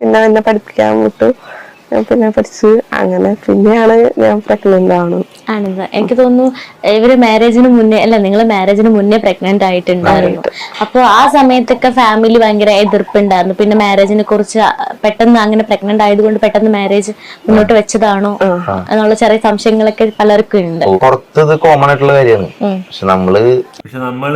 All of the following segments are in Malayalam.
പിന്നെ എന്നെ പഠിപ്പിക്കാൻ വിട്ടു. ഞാൻ പിന്നെ പഠിച്ച് അങ്ങനെ പിന്നെയാണ് ഞാൻ പ്രഗ്നന്റ് ആവുന്നത് ആണെന്ന് എനിക്ക് തോന്നുന്നു ഇവർ മാരേജിന് മുന്നേ അല്ല നിങ്ങൾ മാരേജിന് മുന്നേ പ്രഗ്നന്റ് ആയിട്ടുണ്ടായിരുന്നു. അപ്പോൾ ആ സമയത്തൊക്കെ ഫാമിലി ഭയങ്കര എതിർപ്പുണ്ടായിരുന്നു. പിന്നെ മാരേജിനെ കുറിച്ച് പെട്ടെന്ന് അങ്ങനെ പ്രഗ്നന്റ് ആയതുകൊണ്ട് പെട്ടെന്ന് മാരേജ് മുന്നോട്ട് വെച്ചതാണോ? എന്നുള്ള ചെറിയ സംശയങ്ങളൊക്കെ പലർക്കും ഉണ്ട്. പുറത്ത് കോമൺ ആയിട്ടുള്ള കാര്യമാണ്. പക്ഷെ നമ്മൾ പക്ഷെ നമ്മൾ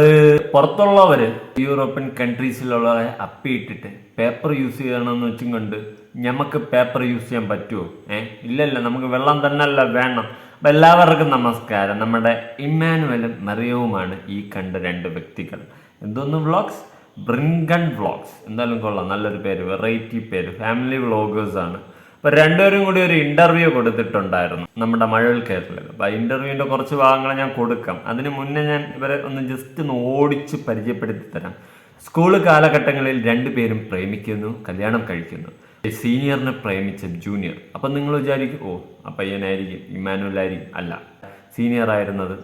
പുറത്തുള്ളവര് യൂറോപ്യൻ കൺട്രീസിലുള്ളവരെ അപ്പിയിട്ടിട്ട് പേപ്പർ യൂസ് ചെയ്യണമെന്ന് വെച്ചും കണ്ട് ഞമ്മക്ക് പേപ്പർ യൂസ് ചെയ്യാൻ പറ്റുമോ ഏ? ഇല്ലല്ല നമുക്ക് വെള്ളം തന്നെ അല്ല വേണം. അപ്പം എല്ലാവർക്കും നമസ്കാരം. നമ്മുടെ ഇമ്മാനുവലും മറിയവുമാണ് ഈ കണ്ട രണ്ട് വ്യക്തികൾ. എന്തോന്ന് വ്ളോഗ്സ്? ബ്രിങ്കൺ വ്ളോഗ്സ്. എന്തായാലും കൊള്ളാം. നല്ലൊരു പേര് വെറൈറ്റി പേര്. ഫാമിലി വ്ളോഗേഴ്സ് ആണ്. അപ്പോൾ രണ്ടുപേരും കൂടി ഒരു ഇന്റർവ്യൂ കൊടുത്തിട്ടുണ്ടായിരുന്നു നമ്മുടെ മഴവിൽ കേരളത്തിൽ. അപ്പോൾ ആ ഇന്റർവ്യൂവിന്റെ കുറച്ച് ഭാഗങ്ങൾ ഞാൻ കൊടുക്കാം. അതിന് മുന്നേ ഞാൻ ഇവരെ ഒന്ന് ജസ്റ്റ് ഒന്ന് ഓടിച്ച് പരിചയപ്പെടുത്തി തരാം. സ്കൂൾ കാലഘട്ടങ്ങളിൽ രണ്ടുപേരും പ്രേമിക്കുന്നു കല്യാണം കഴിക്കുന്നു. സീനിയറിനെ പ്രേമിച്ച ജൂനിയർ. അപ്പം നിങ്ങൾ വിചാരിക്കും ഓ ആ പയ്യനായിരിക്കും ഇമ്മാനുവൽ ആയിരിക്കും അല്ല സീനിയർ ആയിരുന്നത്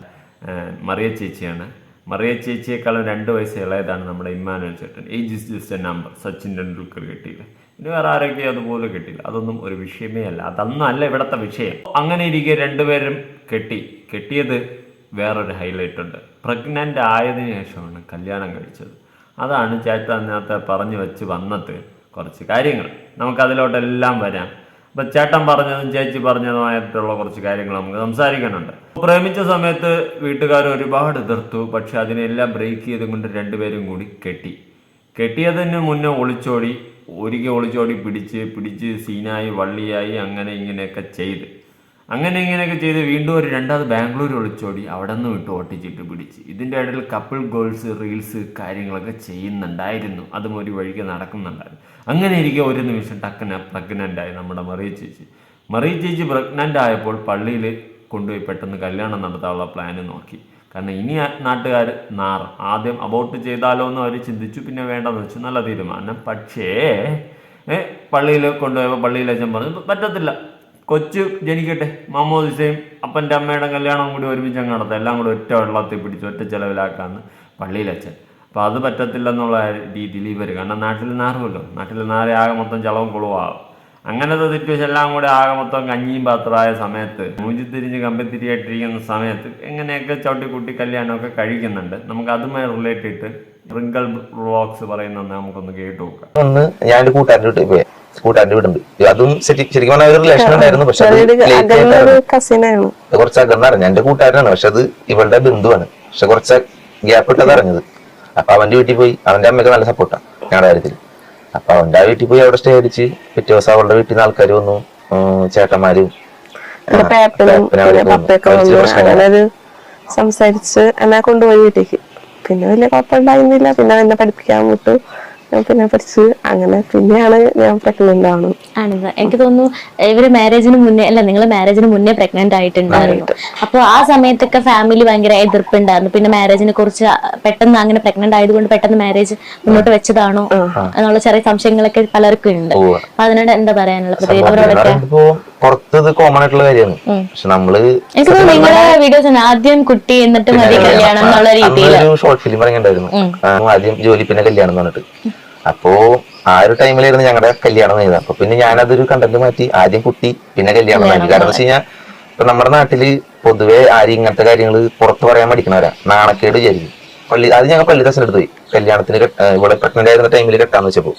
മറിയ ചേച്ചിയാണ്. മറിയ ചേച്ചിയേക്കാളും രണ്ട് വയസ്സ് ഇളയതാണ് നമ്മുടെ ഇമ്മാനുവൽ ചേട്ടൻ. Age is just a number Sachin Tendulkar കിട്ടിയില്ല. പിന്നെ വേറെ ആരൊക്കെ അതുപോലെ കിട്ടിയില്ല. അതൊന്നും ഒരു വിഷയമേ അല്ല. അതൊന്നും അല്ല ഇവിടുത്തെ വിഷയം. അങ്ങനെ ഇരിക്കെ രണ്ടുപേരും കെട്ടി. കെട്ടിയത് വേറൊരു ഹൈലൈറ്റ് ഉണ്ട്. പ്രഗ്നന്റ് ആയതിനു ശേഷമാണ് കല്യാണം കഴിച്ചത്. അതാണ് ചേട്ടൻ നേരത്തെ പറഞ്ഞു വെച്ച് വന്നത് കുറച്ച് കാര്യങ്ങൾ. നമുക്കതിലോട്ടെല്ലാം വരാം. അപ്പൊ ചേട്ടൻ പറഞ്ഞതും ചേച്ചി പറഞ്ഞതുമായിട്ടുള്ള കുറച്ച് കാര്യങ്ങൾ നമുക്ക് സംസാരിക്കാനുണ്ട്. പ്രേമിച്ച സമയത്ത് വീട്ടുകാർ ഒരുപാട് എതിർത്തു. പക്ഷെ അതിനെല്ലാം ബ്രേക്ക് ചെയ്തുകൊണ്ട് രണ്ടുപേരും കൂടി കെട്ടി. കെട്ടിയതിന് മുന്നേ ഒളിച്ചോടി ഒരിക്കൽ ഒളിച്ചോടി പിടിച്ച് പിടിച്ച് സീനായി വള്ളിയായി അങ്ങനെ ഇങ്ങനെയൊക്കെ ചെയ്ത്. അങ്ങനെ ഇങ്ങനെയൊക്കെ ചെയ്ത് വീണ്ടും ഒരു രണ്ടാമത് ബാംഗ്ലൂർ ഒളിച്ചോടി. അവിടെ നിന്ന് വിട്ട് ഓട്ടിച്ചിട്ട് പിടിച്ച്. ഇതിന്റെ ഇടയിൽ കപ്പിൾ ഗോൾസ് റീൽസ് കാര്യങ്ങളൊക്കെ ചെയ്യുന്നുണ്ടായിരുന്നു. അതും ഒരു വഴിക്ക് നടക്കുന്നുണ്ടായിരുന്നു. അങ്ങനെ ഇരിക്കെ ഒരു നിമിഷം ടക്കന പ്രഗ്നന്റ് ആയി നമ്മുടെ മറിയ ചേച്ചി. മറിയ ചേച്ചി പ്രഗ്നന്റ് ആയപ്പോൾ പള്ളിയിൽ കൊണ്ടുപോയി പെട്ടെന്ന് കല്യാണം നടത്താനുള്ള പ്ലാന് നോക്കി. കാരണം ഇനി നാട്ടുകാർ നാർ ആദ്യം അബോട്ട് ചെയ്താലോ എന്ന് അവർ ചിന്തിച്ചു. പിന്നെ വേണ്ടെന്ന് വെച്ചു. നല്ല തീരുമാനം. പക്ഷേ പള്ളിയിൽ കൊണ്ടുപോയപ്പോൾ പള്ളിയിൽ അച്ഛൻ പറഞ്ഞു പറ്റത്തില്ല. കൊച്ചു ജനിക്കട്ടെ. മാമോദിസയും അപ്പന്റെ അമ്മയുടെ കല്യാണവും കൂടി ഒരുമിച്ച് അങ്ങ് നടത്താം. എല്ലാം കൂടി ഒറ്റ വെള്ളത്തിൽ പിടിച്ച് ഒറ്റ ചിലവിലാക്കാന്ന് പള്ളിയിലച്ഛൻ അപ്പോൾ അത് പറ്റത്തില്ലെന്നുള്ള രീതിയിൽ ഇവർ. കാരണം നാട്ടിൽ നാറുമല്ലോ. നാട്ടിൽ നാരെ ആകെ മൊത്തം ചളവും കുളവാകും അങ്ങനത്തെ സിറ്റുവേഷൻ എല്ലാം കൂടെ ആകെ മൊത്തം കഞ്ഞിയും പാത്രമായ സമയത്ത് മൂഞ്ചിത്തിരിഞ്ഞ് കമ്പിത്തിരിയായിട്ടിരിക്കുന്ന സമയത്ത് എങ്ങനെയൊക്കെ ചവിട്ടിക്കുട്ടി കല്യാണമൊക്കെ കഴിക്കുന്നുണ്ട്. നമുക്ക് അതുമായി റിലേറ്റ് ചെയ്തിട്ട് റിങ്കിൾ വ്ളോഗ്സ് പറയുന്നത് നമുക്കൊന്ന് കേട്ടു നോക്കാം. ഒന്ന് ഞാൻ പോയി. കൂട്ടുകാരന്റെ വീടുണ്ട് അതും ശരിക്കും പറഞ്ഞ ഒരു റിലേഷൻ ഉണ്ടായിരുന്നു പക്ഷെ അത് കുറച്ച് അകന്ന് അറിഞ്ഞു എന്റെ കൂട്ടുകാരനാണ് പക്ഷെ അത് ഇവളുടെ ബന്ധുവാണ്. പക്ഷെ കുറച്ച് ഗ്യാപ്പ് ഇട്ടത് അറിഞ്ഞത്. അപ്പൊ അവന്റെ വീട്ടിൽ പോയി. അവന്റെ അമ്മയ്ക്ക് നല്ല സപ്പോർട്ടാണ് ഞങ്ങളുടെ കാര്യത്തിൽ അപ്പൊ അവന്റെ ആ വീട്ടിൽ പോയി അവിടെ സ്റ്റേ അടിച്ച്. പിറ്റേ ദിവസം അവളുടെ വീട്ടിൽ നിന്ന് ആൾക്കാർ വന്നു. ചേട്ടന്മാരും. സംസാരിച്ച് എന്നെ കൊണ്ടുപോയി വീട്ടിലേക്ക്. പിന്നെ വലിയ കുഴപ്പമുണ്ടായിരുന്നില്ല. പിന്നെ എന്നെ പഠിപ്പിക്കാൻ വിട്ടു. പിന്നെ പഠിച്ച് അങ്ങനെ പിന്നെയാണ് ഞാൻ പ്രഗ്നന്റ് ആണോ. ആണെന്ന് എനിക്ക് തോന്നുന്നു ഇവർ മാരേജിന് മുന്നേ അല്ല നിങ്ങൾ മാരേജിന് മുന്നേ പ്രഗ്നന്റ് ആയിട്ടുണ്ടായിരുന്നു അപ്പോൾ ആ സമയത്തൊക്കെ ഫാമിലി ഭയങ്കര എതിർപ്പുണ്ടായിരുന്നു. പിന്നെ മാരേജിനെ കുറിച്ച് പെട്ടെന്ന് അങ്ങനെ പ്രഗ്നന്റ് ആയതുകൊണ്ട് പെട്ടെന്ന് മാരേജ് മുന്നോട്ട് വെച്ചതാണോ? എന്നുള്ള ചെറിയ സംശയങ്ങളൊക്കെ പലർക്കും ഉണ്ട്. അപ്പൊ അതിനോട് എന്താ പറയാനുള്ളത്? പുറത്ത് ഇത് കോമൺ ആയിട്ടുള്ള കാര്യമാണ്. പക്ഷെ നമ്മൾ നിങ്ങളുടെ വീഡിയോസ് ആദ്യം കുട്ടി എന്നിട്ട് മതി കല്യാണം എന്നുള്ള രീതിയിൽ ഷോർട്ട് ഫിലിം ഇറങ്ങിണ്ടായിരുന്നു ആദ്യം ജോലി പിന്നെ കല്യാണം എന്ന് പറഞ്ഞിട്ട്. അപ്പോ ആ ഒരു ടൈമിലായിരുന്നു ഞങ്ങളുടെ കല്യാണം ചെയ്തത് അപ്പൊ പിന്നെ ഞാനതൊരു കണ്ടന്റ് മാറ്റി ആദ്യം കുട്ടി പിന്നെ കല്യാണം മാറ്റി കാരണം വെച്ച് കഴിഞ്ഞാൽ ഇപ്പൊ നമ്മുടെ നാട്ടിൽ പൊതുവെ ആരും ഇങ്ങനത്തെ കാര്യങ്ങൾ പുറത്ത് പറയാൻ പഠിക്കണവരാ നാണക്കേട് വിചാരിക്കും. പള്ളി അത് ഞങ്ങൾ പള്ളി ദശനെടുത്ത് പോയി. കല്യാണത്തിന് ഇവിടെ പ്രഗ്നന്റ് ആയിരുന്ന ടൈമിൽ കെട്ടാന്ന് വെച്ചപ്പോ.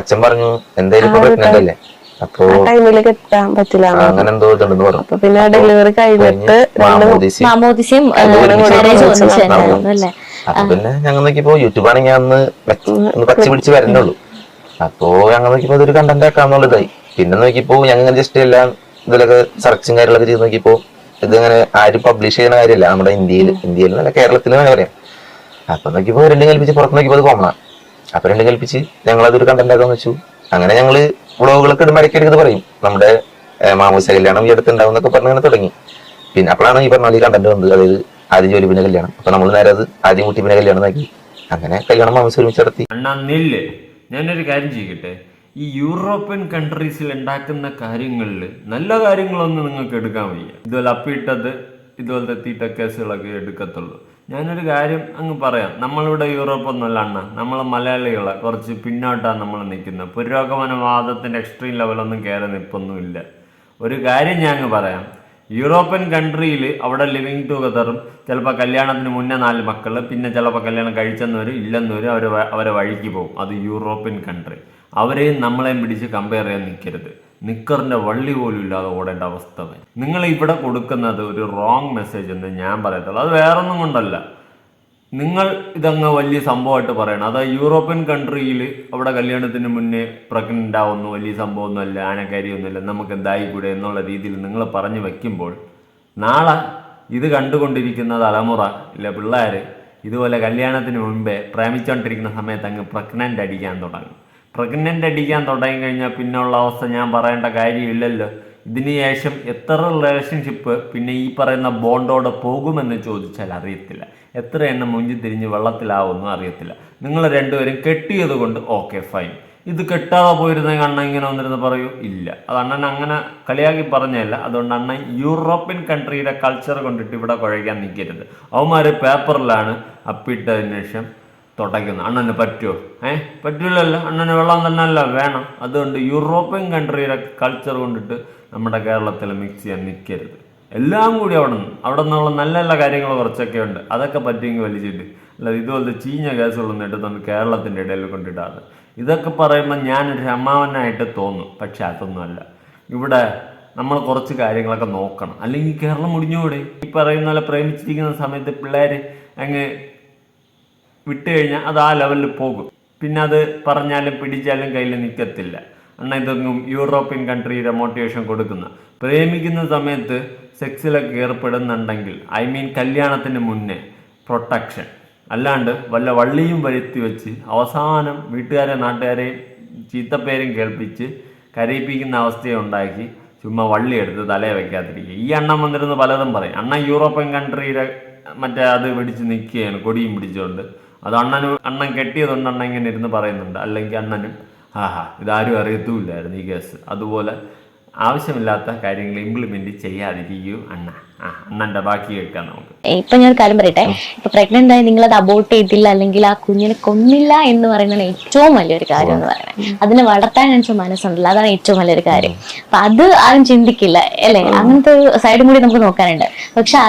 അച്ഛൻ പറഞ്ഞു എന്തായാലും ഇപ്പൊ പ്രഗ്നന്റ് അല്ലേ? അപ്പോ ടൈമിൽ കെട്ടാൻ പറ്റില്ല അങ്ങനെ എന്തോ ഇതുണ്ടെന്ന് പറഞ്ഞു പിന്നെ ഡെലിവറി കഴിഞ്ഞിട്ട് മാമോദിസി മാമോദിസ്യം പിന്നെ ഞങ്ങൾ നോക്കിയപ്പോ യൂട്യൂബ് ആണെങ്കിൽ അന്ന് പച്ച പിടിച്ച് വരുന്നുള്ളൂ അപ്പോ ഞങ്ങൾ നോക്കിയപ്പോ ഇതൊരു കണ്ടന്റ് ആക്കാന്നുള്ള ഇതായി. പിന്നെ നോക്കിയപ്പോ ഞങ്ങൾ ജസ്റ്റ് എല്ലാം ഇതിലൊക്കെ സെർച്ചും കാര്യങ്ങളൊക്കെ ചെയ്ത് നോക്കിയപ്പോ ഇതിങ്ങനെ ആരും പബ്ലിഷ് ചെയ്യുന്ന കാര്യമല്ല. നമ്മുടെ ഇന്ത്യയിൽ ഇന്ത്യയിൽ അല്ല കേരളത്തിൽ പറയാം. അപ്പൊ നോക്കിയപ്പോ രണ്ടും കൽപ്പിച്ച് പുറത്ത് നോക്കിയപ്പോ അത് കോമണ അപ്പൊ രണ്ടും കൽപ്പിച്ച് ഞങ്ങൾ അതൊരു കണ്ടന്റ് ആക്കാന്ന് വെച്ചു. അങ്ങനെ ഞങ്ങൾ വ്ളോഗുകളൊക്കെ ഇടുമ്പോൾ ഇടയ്ക്കിടയ്ക്ക് ഇടയ്ക്ക് പറയും. നമ്മുടെ മാമൂസ കല്യാണം ഈ അടുത്ത് ഉണ്ടാവും എന്നൊക്കെ പറഞ്ഞ് അങ്ങനെ തുടങ്ങി. പിന്നെ അപ്പോഴാണ് ഈ പറഞ്ഞ കണ്ടന്റ് വന്നത്. അതായത് ആദ്യം ജോലി പിന്നെ കല്യാണം. അപ്പൊ നമ്മൾ നേരെ അത് ആദ്യം കുട്ടി പിന്നെ കല്യാണം നോക്കി അങ്ങനെ കല്യാണം മാമൂസ് ഒരുമിച്ച് നടത്തി. ഞാനൊരു കാര്യം ചെയ്യട്ടെ? ഈ യൂറോപ്യൻ കൺട്രീസിൽ ഉണ്ടാക്കുന്ന കാര്യങ്ങളിൽ നല്ല കാര്യങ്ങളൊന്നും നിങ്ങൾക്ക് എടുക്കാൻ വയ്യ. ഇതുപോലെ അപ്പിട്ടത് ഇതുപോലത്തെ തീറ്റ കേസുകളൊക്കെ എടുക്കത്തുള്ളൂ. ഞാനൊരു കാര്യം അങ്ങ് പറയാം. നമ്മളിവിടെ യൂറോപ്പ് ഒന്നുമല്ല അണ്ണ. നമ്മൾ മലയാളികളെ കുറച്ച് പിന്നോട്ടാണ് നമ്മൾ നിൽക്കുന്നത്. പുരോഗമനവാദത്തിന്റെ എക്സ്ട്രീം ലെവലൊന്നും കയറി നിൽപ്പൊന്നുമില്ല ഒരു കാര്യം ഞാൻ അങ്ങ് പറയാം. യൂറോപ്യൻ കൺട്രിയിൽ അവിടെ ലിവിങ് ടുഗദറും ചിലപ്പോൾ കല്യാണത്തിന് മുന്നേ നാല് മക്കൾ പിന്നെ ചിലപ്പോൾ കല്യാണം കഴിച്ചെന്നവരും ഇല്ലെന്നവരും അവർ അവരെ വഴിക്ക് പോകും. അത് യൂറോപ്യൻ കൺട്രി അവരെയും നമ്മളെയും പിടിച്ച് കമ്പയർ ചെയ്യാൻ നിൽക്കരുത്. നിക്കറിന്റെ വള്ളി പോലും ഇല്ലാതെ ഓടേണ്ട അവസ്ഥ നിങ്ങൾ ഇവിടെ കൊടുക്കുന്നത് ഒരു റോങ് മെസ്സേജ് എന്ന് ഞാൻ പറയത്തുള്ളൂ. അത് വേറൊന്നും കൊണ്ടല്ല. നിങ്ങൾ ഇതങ്ങ് വലിയ സംഭവമായിട്ട് പറയണം. അത് യൂറോപ്യൻ കൺട്രിയിൽ അവിടെ കല്യാണത്തിന് മുന്നേ പ്രഗ്നന്റ് ആവുന്നു വലിയ സംഭവമൊന്നുമല്ല ആനക്കാരിയൊന്നുമില്ല നമുക്ക് എന്തായിക്കൂടെ എന്നുള്ള രീതിയിൽ നിങ്ങൾ പറഞ്ഞു വയ്ക്കുമ്പോൾ നാളെ ഇത് കണ്ടുകൊണ്ടിരിക്കുന്ന തലമുറ ഇല്ല പിള്ളേർ ഇതുപോലെ കല്യാണത്തിന് മുൻപേ പ്രേമിച്ചുകൊണ്ടിരിക്കുന്ന സമയത്ത് അങ്ങ് പ്രഗ്നന്റ് അടിക്കാൻ തുടങ്ങും. പ്രഗ്നന്റ് അടിക്കാൻ തുടങ്ങി കഴിഞ്ഞാൽ പിന്നെയുള്ള അവസ്ഥ ഞാൻ പറയേണ്ട കാര്യമില്ലല്ലോ. ഇതിനു ശേഷം എത്ര റിലേഷൻഷിപ്പ് പിന്നെ ഈ പറയുന്ന ബോണ്ടോടെ പോകുമെന്ന് ചോദിച്ചാൽ അറിയത്തില്ല. എത്ര എണ്ണം മുഞ്ചി തിരിഞ്ഞ് വെള്ളത്തിലാവുമെന്നും അറിയത്തില്ല. നിങ്ങൾ രണ്ടുപേരും കെട്ടിയത് കൊണ്ട് ഓക്കെ ഫൈൻ ഇത് കെട്ടാതെ പോയിരുന്ന അണ്ണൻ ഇങ്ങനെ വന്നിരുന്ന് പറയൂ ഇല്ല. അത് അണ്ണൻ അങ്ങനെ കളിയാക്കി പറഞ്ഞല്ല അതുകൊണ്ട് അണ്ണൻ യൂറോപ്യൻ കൺട്രിയുടെ കൾച്ചർ കൊണ്ടിട്ട് ഇവിടെ കുഴയ്ക്കാൻ നിൽക്കരുത് അവന്മാർ പേപ്പറിലാണ് അപ്പിട്ടതിന് ശേഷം തുടയ്ക്കുന്നത് അണ്ണന് പറ്റുമോ ഏ? പറ്റില്ലല്ലോ അണ്ണന് വെള്ളം തന്നെ അല്ല വേണം. അതുകൊണ്ട് യൂറോപ്യൻ കൺട്രിയുടെ കൾച്ചർ കൊണ്ടിട്ട് നമ്മുടെ കേരളത്തിൽ മിക്സ് ചെയ്യാൻ നിൽക്കരുത് എല്ലാം കൂടി അവിടെ നിന്ന് അവിടെ നിന്നുള്ള നല്ല നല്ല കാര്യങ്ങൾ കുറച്ചൊക്കെ ഉണ്ട്. അതൊക്കെ പറ്റുമെങ്കിൽ വലിച്ചിട്ട് അല്ല ഇതുപോലത്തെ ചീഞ്ഞ കേസുകളൊന്നും എടുത്തുകൊണ്ട് കേരളത്തിന്റെ ഇടയിൽ കൊണ്ടിടാതെ. ഇതൊക്കെ പറയുമ്പോൾ ഞാനൊരു അമ്മാവനായിട്ട് തോന്നും. പക്ഷെ അതൊന്നുമല്ല ഇവിടെ നമ്മൾ കുറച്ച് കാര്യങ്ങളൊക്കെ നോക്കണം. അല്ലെങ്കിൽ കേരളം മുടിഞ്ഞുകൂടെ? ഈ പറയുന്ന പോലെ പ്രേമിച്ചിരിക്കുന്ന സമയത്ത് പിള്ളേർ അങ്ങ് വിട്ട് കഴിഞ്ഞാൽ അത് ആ ലെവലിൽ പോകും. പിന്നെ അത് പറഞ്ഞാലും പിടിച്ചാലും കയ്യിൽ നിൽക്കത്തില്ല അണ്ണ ഇതൊന്നും യൂറോപ്യൻ കൺട്രിയുടെ മോട്ടിവേഷൻ കൊടുക്കുന്ന. പ്രേമിക്കുന്ന സമയത്ത് സെക്സിലൊക്കെ ഏർപ്പെടുന്നുണ്ടെങ്കിൽ ഐ മീൻ കല്യാണത്തിന് മുന്നേ പ്രൊട്ടക്ഷൻ. അല്ലാണ്ട് വല്ല വള്ളിയും വരുത്തി വെച്ച് അവസാനം വീട്ടുകാരെ നാട്ടുകാരെയും ചീത്തപ്പേരും കേൾപ്പിച്ച് കരയിപ്പിക്കുന്ന അവസ്ഥയെ ഉണ്ടാക്കി ചുമ്മാ വള്ളി എടുത്ത് തലയെ വെക്കാതിരിക്കുക. ഈ അണ്ണൻ വന്നിരുന്ന് പലതും പറയും. അണ്ണ യൂറോപ്യൻ കൺട്രിയുടെ മറ്റേ അത് പിടിച്ച് നിൽക്കുകയാണ് കൊടിയും പിടിച്ചുകൊണ്ട്. അത് അണ്ണന് അണ്ണൻ കെട്ടിയതുകൊണ്ട് അണ്ണൻ ഇങ്ങനെ ഇരുന്ന് പറയുന്നുണ്ട്. അല്ലെങ്കിൽ അണ്ണനും ആഹാ ഇതാരും അറിയത്തുമില്ലായിരുന്നു ഈ കേസ്. അതുപോലെ ആവശ്യമില്ലാത്ത കാര്യങ്ങൾ ഇംപ്ലിമെന്റ് ചെയ്യാതിരിക്കൂ അണ്ണ. ബാക്കി കേൾക്കാം നമുക്ക്. ഇപ്പൊ ഞാൻ ഒരു കാര്യം പറയട്ടെ? ഇപ്പൊ പ്രഗ്നന്റ് ആയി നിങ്ങൾ അത് അബോർട്ട് ചെയ്തില്ല അല്ലെങ്കിൽ ആ കുഞ്ഞിനെ കൊന്നില്ല എന്ന് പറയുന്നതാണ് ഏറ്റവും വലിയൊരു കാര്യം എന്ന് പറയുന്നത്. അതിനെ വളർത്താൻ എനിക്ക് മനസ്സുണ്ടല്ലോ അതാണ് ഏറ്റവും വലിയൊരു കാര്യം. അപ്പൊ അത് ആരും ചിന്തിക്കില്ല അല്ലെ? അങ്ങനത്തെ ഒരു സൈഡും കൂടി നമുക്ക് നോക്കാനുണ്ട്. പക്ഷെ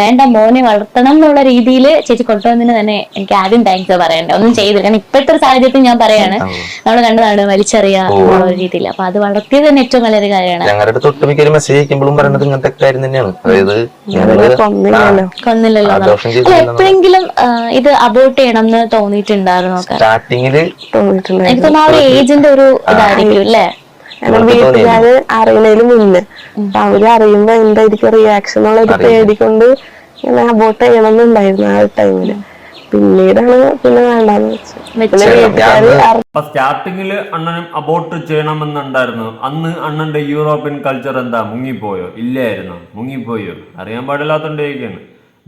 വേണ്ട മോനെ വളർത്തണം എന്നുള്ള രീതിയിൽ ചേച്ചി കൊണ്ടുവന്നതിന് തന്നെ എനിക്ക് ആദ്യം താങ്ക്സ് പറയണ്ടേ ഒന്നും ചെയ്തില്ല. കാരണം ഇപ്പോഴത്തെ ഒരു സാഹചര്യത്തിൽ ഞാൻ പറയാണ് നമ്മൾ കണ്ടതാണ് വലിച്ചെറിയ രീതിയിൽ അപ്പൊ അത് വളർത്തിയത് തന്നെ ഏറ്റവും വലിയൊരു കാര്യമാണ്. ഞങ്ങളുടെ അടുത്ത് ഒട്ടുമിക്ക മെസ്സേജ് അയക്കുമ്പോഴും പറയുന്നത് ഇങ്ങനത്തെ കാര്യം തന്നെയാണ്. അതായത് ഞങ്ങൾ കൊന്നില്ലല്ലോ. എപ്പോഴെങ്കിലും ഇത് അബോർട്ട് ചെയ്യണം എന്ന് തോന്നിയിട്ടുണ്ടായിരുന്നു സ്റ്റാർട്ടിങ്ങിൽ എനിക്ക് തോന്നുന്നു ആ ഒരു ഏജിന്റെ ഒരു ഇതായിരിക്കും അല്ലേ? വീട്ടുകാര് അറിയണേലും മുന്നേ. അപ്പൊ അവർ അറിയുമ്പോ എന്തായിരിക്കും റിയാക്ഷൻ എന്നുള്ള ഒരു പേടിക്കൊണ്ട് ഇങ്ങനെ അബോട്ട് ചെയ്യണമെന്നുണ്ടായിരുന്നു ആ ഒരു ടൈമിൽ പിന്നീടാണ് പിന്നെ വേണ്ടെന്ന് വെച്ചത് അപ്പൊ സ്റ്റാർട്ടിങ്ങിൽ അണ്ണനും അബോട്ട് ചെയ്യണമെന്നുണ്ടായിരുന്നു. അന്ന് അണ്ണന്റെ യൂറോപ്യൻ കൾച്ചർ എന്താ? മുങ്ങിപ്പോയോ? ഇല്ലായിരുന്നു. മുങ്ങിപ്പോയോ? അറിയാൻ പാടില്ലാത്തോണ്ട് ചോദിക്കാണ്.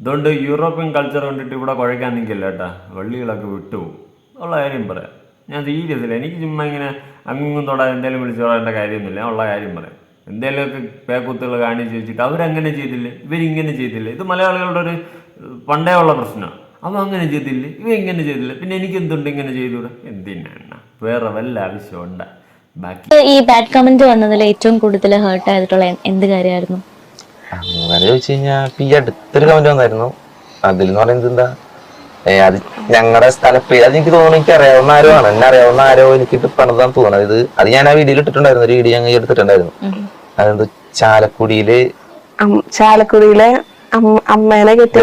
അതുകൊണ്ട് യൂറോപ്യൻ കൾച്ചർ കണ്ടിട്ട് ഇവിടെ കുഴക്കാൻ നിൽക്കില്ല കേട്ടാ. വള്ളികളൊക്കെ വിട്ടുപോകും. ഉള്ള കാര്യം പറയാം. ഞാൻ സീരിയസ് ഇല്ല എനിക്ക് ചുമ്മാ ഇങ്ങനെ അങ്ങും തൊടാൻ എന്തെങ്കിലും വിളിച്ചു പറയേണ്ട കാര്യമൊന്നുമില്ല. ഉള്ള കാര്യം പറയാം. എന്തെങ്കിലുമൊക്കെ പേക്കുത്തുകൾ കാണിച്ച് വെച്ചിട്ട് അവരങ്ങനെ ചെയ്തില്ല? ഇവരിങ്ങനെ ചെയ്തില്ല? ഇത് മലയാളികളുടെ ഒരു പണ്ടേ ഉള്ള പ്രശ്നമാണ്. അവ അങ്ങനെ ചെയ്തില്ല? ഇവ ഇങ്ങനെ ചെയ്തില്ല? പിന്നെ എനിക്ക് എന്തുണ്ട് ഇങ്ങനെ ചെയ്തൂടെ? എന്തിനാണ് വേറെ വല്ല ആവശ്യമുണ്ട ബാക്കി ഈ ബാഡ് കമന്റ് വന്നതിൽ ഏറ്റവും കൂടുതൽ ഹേർട്ട് ആയിട്ടുള്ള എന്ത് കാര്യമായിരുന്നു? അങ്ങനെ ചോദിച്ചു കഴിഞ്ഞാൽ ഈ അടുത്തൊരു കമന്റ് വന്നായിരുന്നു. അതിൽ എന്ന് പറയുന്നത് എന്താ? ഏ അത് ഞങ്ങളുടെ സ്ഥലപ്പേര് അത് എനിക്ക് തോന്നുന്നു എനിക്ക് അറിയാവുന്ന ആരോ ആണ്. എന്നെ അറിയാവുന്ന ആരോ എനിക്ക് പണിതാന്ന് തോന്നുന്നത് ഇത് അത് ഞാൻ ആ വീഡിയോയിൽ ഇട്ടിട്ടുണ്ടായിരുന്നു. ഒരു വീഡിയോ ഞങ്ങൾ എടുത്തിട്ടുണ്ടായിരുന്നു. അതെന്ത്? ചാലക്കുടിയിൽ ചാലക്കുടിയിലെ അമ്മേനെ കെട്ടിയ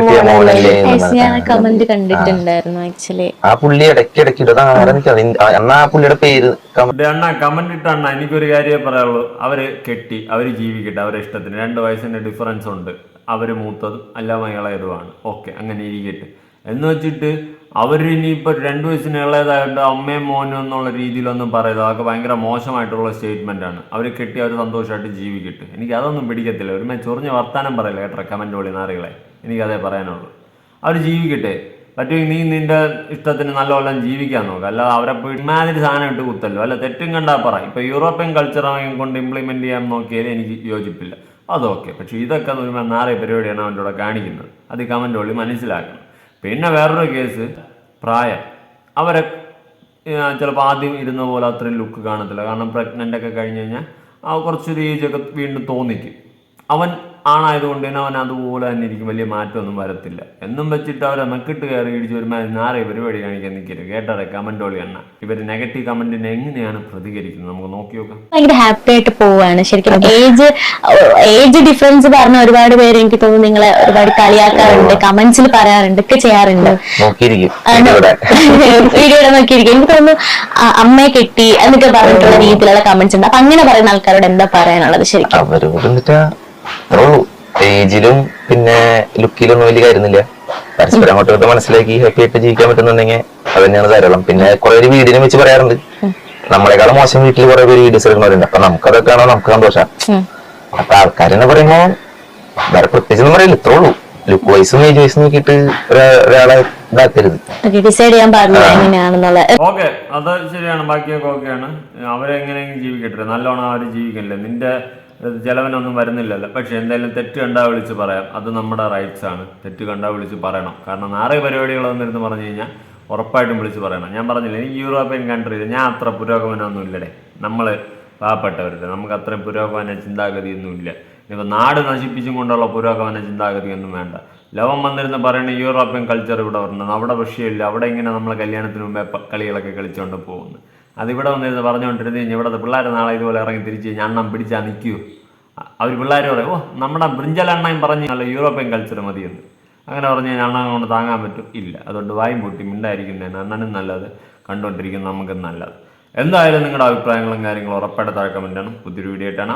ഞാൻ. കമന്റ് കണ്ടിട്ടുണ്ടായിരുന്നു ആക്ച്വലി ആ പുള്ളി ഇടയ്ക്ക് ഇടയ്ക്ക് ഇട്ടത് ആരെനിക്ക് ആ പുള്ളിയുടെ പേര് അണ്ണ കമന്റ് ഇട്ട അണ്ണ എനിക്കൊരു കാര്യമേ പറയാനുള്ളൂ. അവർ കെട്ടി അവർ ജീവിക്കട്ടെ അവരെ ഇഷ്ടത്തിന്. രണ്ട് വയസ്സിന്റെ ഡിഫറൻസ് ഉണ്ട്. അവർ മൂത്തതും അല്ല മകളേതുമാണ് ഓക്കെ അങ്ങനെ ഇരിക്കട്ടെ. എന്ന് വെച്ചിട്ട് അവർ ഇനിയിപ്പോൾ രണ്ട് വയസ്സിന് ഇളയതായിട്ട് അമ്മയും മോനും എന്നുള്ള രീതിയിലൊന്നും പറയുന്നത് അതൊക്കെ ഭയങ്കര മോശമായിട്ടുള്ള സ്റ്റേറ്റ്മെന്റ് ആണ്. അവർ കെട്ടി അവർ സന്തോഷമായിട്ട് ജീവിക്കട്ടെ. എനിക്ക് അതൊന്നും പിടിക്കത്തില്ല. ഒരു ചൊറിഞ്ഞ വർത്താനം പറയില്ല കേട്ടോ കമന്റ് വഴി നാറികളെ? എനിക്കതേ പറയാനുള്ളൂ. അവർ ജീവിക്കട്ടെ. പറ്റുമെങ്കിൽ നീ നിന്റെ ഇഷ്ടത്തിന് നല്ലപോലെ ജീവിക്കാൻ നോക്കുക അല്ലാതെ അവരെ പോയി ഇമാതിരി സാധനം ഇട്ട് കുത്തല്ലോ. അല്ല തെറ്റും കണ്ടാൽ പറ. ഇപ്പോൾ യൂറോപ്യൻ കൾച്ചർ കൊണ്ട് ഇംപ്ലിമെന്റ് ചെയ്യാൻ നോക്കിയാൽ എനിക്ക് യോജിപ്പില്ല. അതൊക്കെ പക്ഷേ ഇതൊക്കെ ഒരു നാറിയ പരിപാടിയാണ് അവന്റെ കൂടെ കാണിക്കുന്നത്. അത് കമന്റ് വഴി മനസ്സിലാക്കണം. പിന്നെ വേറൊരു കേസ് പ്രായം. അവരെ ചിലപ്പോൾ ആദ്യം ഇരുന്ന പോലെ അത്രയും ലുക്ക് കാണത്തില്ല. കാരണം പ്രഗ്നന്റ് ഒക്കെ കഴിഞ്ഞ് കഴിഞ്ഞാൽ ആ കുറച്ചൊരു ഏജൊക്കെ വീണ്ടും തോന്നിക്കും. അവൻ ആണായതുകൊണ്ട് തന്നെ അവൻ അതുപോലെ തന്നെ ഇരിക്കും. വലിയ മാറ്റമൊന്നും വരത്തില്ല. എന്നും വെച്ചിട്ട് അവരെ മെക്കിട്ട് കയറി ഇടിച്ച് വരുമ്പോൾ നാരെ പരിപാടി കാണിക്കാൻ നിൽക്കരുത്. കേട്ടറെ കമന്റ് ഒളി എണ്ണ ഇവർ നെഗറ്റീവ് കമന്റിനെ എങ്ങനെയാണ് പ്രതികരിക്കുന്നത്? നമുക്ക് നോക്കി നോക്കാം. ഭയങ്കര ഹാപ്പി ആയിട്ട് പോവാണ്. ശരിക്കും ഏജ് ഏജ് ഡിഫറൻസ് പറഞ്ഞ ഒരുപാട് പേര് എനിക്ക് തോന്നുന്നു നിങ്ങളെ ഒരുപാട് കളിയാക്കാറുണ്ട് കമന്റ്സിൽ പറയാറുണ്ട് ഒക്കെ ചെയ്യാറുണ്ട്. വീഡിയോയുടെ നോക്കിയിരിക്കും. എനിക്ക് തോന്നുന്നു അമ്മയെ കെട്ടി എന്നൊക്കെ പറഞ്ഞിട്ടുള്ള രീതിയിലുള്ള കമന്റ്സ് ഉണ്ട്. അപ്പൊ അങ്ങനെ പറയുന്ന ആൾക്കാരോട് എന്താ പറയാനുള്ളത് ശരിക്കും? ഏജിലും പിന്നെ ലുക്കിലൊന്നും വലിയ കാര്യമൊന്നുമില്ല. പരസ്പരം അങ്ങോട്ട് ഇങ്ങോട്ടും മനസ്സിലാക്കി ഹാപ്പി ആയിട്ട് ജീവിക്കാൻ പറ്റുന്നുണ്ടെങ്കിൽ അത് തന്നെയാണ് ധാരാളം. പിന്നെ കുറെ ഒരു വീടിനെ വെച്ച് പറയാറുണ്ട്. നമ്മളെക്കാളും മോശം വീട്ടിൽ കുറെ പേര് വീഡിയോസ് എടുക്കുന്നവരുണ്ട്. അപ്പൊ നമുക്കതൊക്കെ ആണോ? നമുക്ക് സന്തോഷം. അപ്പൊ ആൾക്കാരെന്നെ പറയുമ്പോ വേറെ പ്രത്യേകിച്ചൊന്നും പറയില്ല. ഇത്രേ ഉള്ളൂ. ലുക്ക് വൈസും ഏജ് വൈസും നോക്കിയിട്ട് ഒരാ- ഒരാളെ ഇതാക്കരുത്. ഓക്കെ ഡിസൈഡ് ചെയ്യാൻ പാടില്ല എങ്ങനെയാണെന്നുള്ള ഓക്കെ അത് ശരിയാണ്. ബാക്കിയൊക്കെ ഓക്കെയാണ്. അവരെങ്ങനെയെങ്കിലും ജീവിക്കട്ടെ. നല്ലോണം അവർ ജീവിക്കല്ലേ. നിന്റെ ചെലവിനൊന്നും വരുന്നില്ലല്ലോ. പക്ഷെ എന്തായാലും തെറ്റ് കണ്ടാ വിളിച്ച് പറയാം. അത് നമ്മുടെ റൈറ്റ്സ് ആണ്. തെറ്റ് കണ്ടാ വിളിച്ച് പറയണം. കാരണം നാറേ പരിപാടികളൊന്നും ഇരുന്ന് പറഞ്ഞു കഴിഞ്ഞാൽ ഉറപ്പായിട്ടും വിളിച്ച് പറയണം. ഞാൻ പറഞ്ഞില്ല എനിക്ക് യൂറോപ്യൻ കൺട്രിയിൽ ഞാൻ അത്ര പുരോഗമനമൊന്നും ഇല്ലടേ. നമ്മൾ പാവപ്പെട്ടവരുടെ നമുക്ക് അത്രയും പുരോഗമന ചിന്താഗതിയൊന്നും ഇല്ല. ഇപ്പം നാട് നശിപ്പിച്ചും കൊണ്ടുള്ള പുരോഗമന ചിന്താഗതിയൊന്നും വേണ്ട. ലോകം വന്നിരുന്ന് പറയുന്ന യൂറോപ്യൻ കൾച്ചർ ഇവിടെ വരണം. അവിടെ വിഷയമില്ല. അവിടെ ഇങ്ങനെ നമ്മൾ കല്യാണത്തിന് മുമ്പേ കളികളൊക്കെ കളിച്ചുകൊണ്ട് പോകുന്നു. അതിവിടെ വന്നിരുന്ന് പറഞ്ഞുകൊണ്ടിരുന്ന് കഴിഞ്ഞാൽ ഇവിടുത്തെ പിള്ളേർ നാളെ ഇതുപോലെ ഇറങ്ങി തിരിച്ച് കഴിഞ്ഞാൽ അണ്ണം പിടിച്ചാൽ നിൽക്കൂ. അവർ പിള്ളേർ പറയും ഓ നമ്മുടെ ബ്രിഞ്ചൽ പറഞ്ഞ് നല്ല യൂറോപ്യൻ കൾച്ചർ മതിയെന്ന്. അങ്ങനെ പറഞ്ഞു കഴിഞ്ഞാൽ എണ്ണം കൊണ്ട് താങ്ങാൻ പറ്റും. ഇല്ല അതുകൊണ്ട് വായും പൊട്ടി മിണ്ടായിരിക്കുന്നതിന് അണ്ണനും നല്ലത് കണ്ടുകൊണ്ടിരിക്കുന്നത് നമുക്ക് നല്ലത്. എന്തായാലും നിങ്ങളുടെ അഭിപ്രായങ്ങളും കാര്യങ്ങളും ഉറപ്പായിട്ട് താഴെ കമന്റാണ് പുതിയൊരു വീഡിയോ ആയിട്ടാണ്